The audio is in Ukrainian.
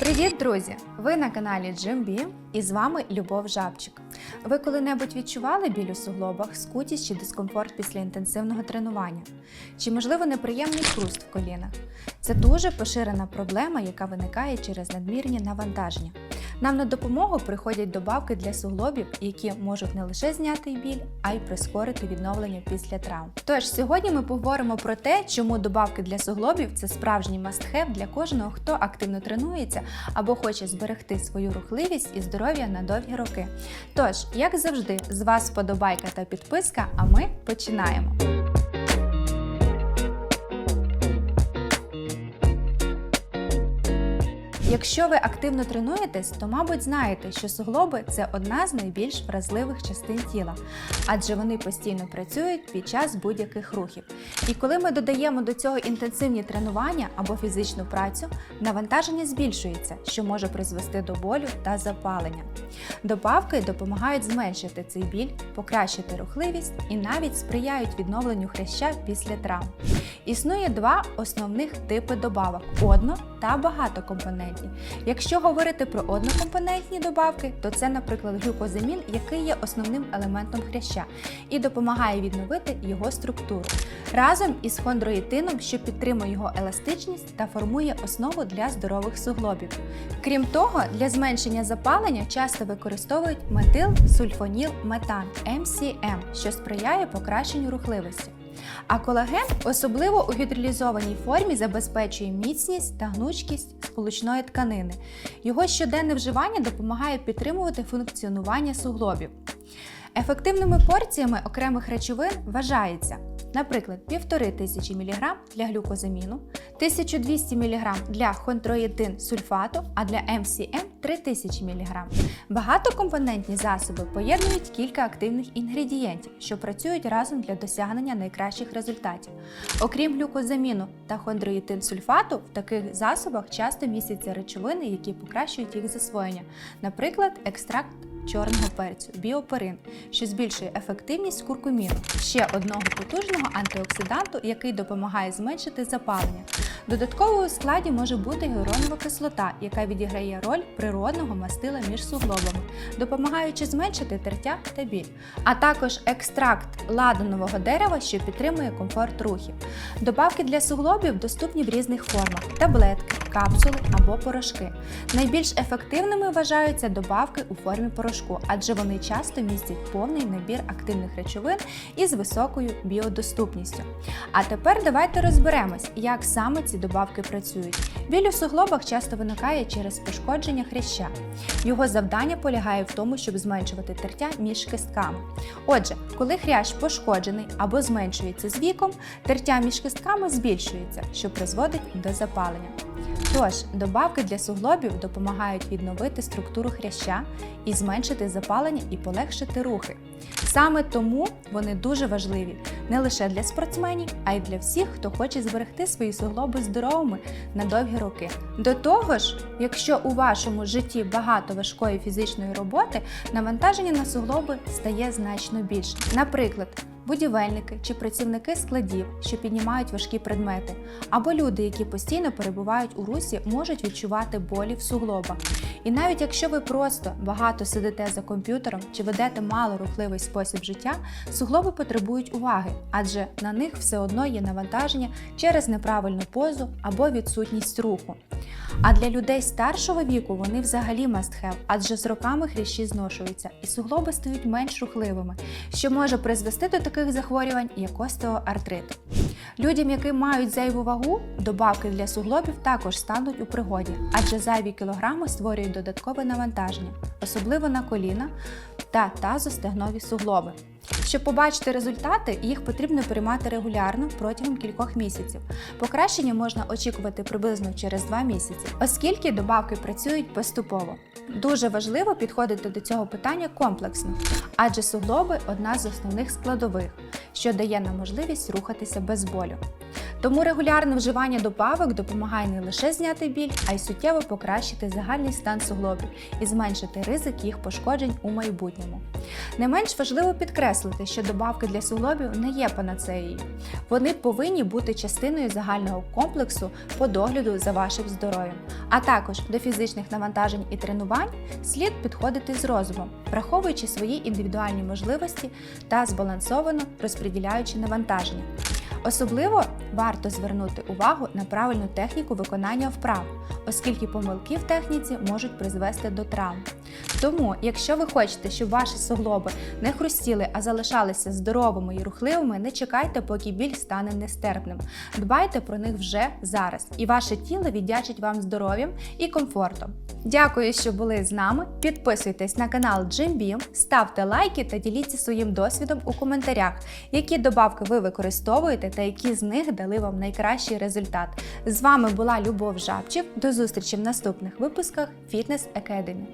Привіт, друзі! Ви на каналі Джимбі і з вами Любов Жабчик. Ви коли-небудь відчували біль у суглобах, скутість чи дискомфорт після інтенсивного тренування? Чи, можливо, неприємний хруст в колінах? Це дуже поширена проблема, яка виникає через надмірні навантаження. Нам на допомогу приходять добавки для суглобів, які можуть не лише зняти біль, а й прискорити відновлення після травм. Тож сьогодні ми поговоримо про те, чому добавки для суглобів це справжній мастхев для кожного, хто активно тренується або хоче зберегти свою рухливість і здоров'я на довгі роки. Тож, як завжди, з вас вподобайка та підписка, а ми починаємо. Якщо ви активно тренуєтесь, то, мабуть, знаєте, що суглоби це одна з найбільш вразливих частин тіла, адже вони постійно працюють під час будь-яких рухів. І коли ми додаємо до цього інтенсивні тренування або фізичну працю, навантаження збільшується, що може призвести до болю та запалення. Добавки допомагають зменшити цей біль, покращити рухливість і навіть сприяють відновленню хряща після травм. Існує два основних типи добавок одно та багатокомпонентні. Якщо говорити про однокомпонентні добавки, то це, наприклад, глюкозамін, який є основним елементом хряща і допомагає відновити його структуру. Разом із хондроїтином, що підтримує його еластичність та формує основу для здорових суглобів. Крім того, для зменшення запалення часто використовують метилсульфонілметан MCM, що сприяє покращенню рухливості. А колаген, особливо у гідролізованій формі, забезпечує міцність та гнучкість сполучної тканини. Його щоденне вживання допомагає підтримувати функціонування суглобів. Ефективними порціями окремих речовин вважається, наприклад, 1500 мг для глюкозаміну, 1200 мг для хонтроїдин сульфату, а для МСМ 3000 мг. Багатокомпонентні засоби поєднують кілька активних інгредієнтів, що працюють разом для досягнення найкращих результатів. Окрім глюкозаміну та хондроїтин сульфату, в таких засобах часто містяться речовини, які покращують їх засвоєння, наприклад, екстракт чорного перцю, біоперин, що збільшує ефективність куркуміну, ще одного потужного антиоксиданту, який допомагає зменшити запалення. Додатково у складі може бути гіалуронова кислота, яка відіграє роль природного мастила між суглобами, допомагаючи зменшити тертя та біль, а також екстракт ладанового дерева, що підтримує комфорт рухів. Добавки для суглобів доступні в різних формах: таблетки, капсули або порошки. Найбільш ефективними вважаються добавки у формі порошку, адже вони часто містять повний набір активних речовин із високою біодоступністю. А тепер давайте розберемось, як саме ці добавки працюють. Біль у суглобах часто виникає через пошкодження хряща. Його завдання полягає в тому, щоб зменшувати тертя між кистками. Отже, коли хрящ пошкоджений або зменшується з віком, тертя між кистками збільшується, що призводить до запалення. Тож, добавки для суглобів допомагають відновити структуру хряща і зменшити запалення і полегшити рухи. Саме тому вони дуже важливі не лише для спортсменів, а й для всіх, хто хоче зберегти свої суглоби здоровими на довгі роки. До того ж, якщо у вашому житті багато важкої фізичної роботи, навантаження на суглоби стає значно більше. Наприклад, будівельники чи працівники складів, що піднімають важкі предмети, або люди, які постійно перебувають у русі, можуть відчувати болі в суглобах. І навіть якщо ви просто багато сидите за комп'ютером чи ведете малорухливий спосіб життя, суглоби потребують уваги, адже на них все одно є навантаження через неправильну позу або відсутність руху. А для людей старшого віку вони взагалі must have, адже з роками хрящі зношуються і суглоби стають менш рухливими, що може призвести до таких захворювань, як остеоартрит. Людям, які мають зайву вагу, добавки для суглобів також стануть у пригоді, адже зайві кілограми створюють додаткове навантаження, особливо на коліна та тазостегнові суглоби. Щоб побачити результати, їх потрібно приймати регулярно протягом кількох місяців. Покращення можна очікувати приблизно через 2 місяці, оскільки добавки працюють поступово. Дуже важливо підходити до цього питання комплексно, адже суглоби одна з основних складових, що дає нам можливість рухатися без болю. Тому регулярне вживання добавок допомагає не лише зняти біль, а й суттєво покращити загальний стан суглобів і зменшити ризик їх пошкоджень у майбутньому. Не менш важливо підкреслити, що добавки для суглобів не є панацеєю. Вони повинні бути частиною загального комплексу по догляду за вашим здоров'ям. А також до фізичних навантажень і тренувань слід підходити з розумом, враховуючи свої індивідуальні можливості та збалансовано розподіляючи навантаження. Особливо варто звернути увагу на правильну техніку виконання вправ, оскільки помилки в техніці можуть призвести до травм. Тому, якщо ви хочете, щоб ваші суглоби не хрустіли, а залишалися здоровими і рухливими, не чекайте, поки біль стане нестерпним. Дбайте про них вже зараз, і ваше тіло віддячить вам здоров'ям і комфортом. Дякую, що були з нами. Підписуйтесь на канал JimBeam, ставте лайки та діліться своїм досвідом у коментарях, які добавки ви використовуєте та які з них дали вам найкращий результат. З вами була Любов Жабчик. До зустрічі в наступних випусках Фітнес Academy.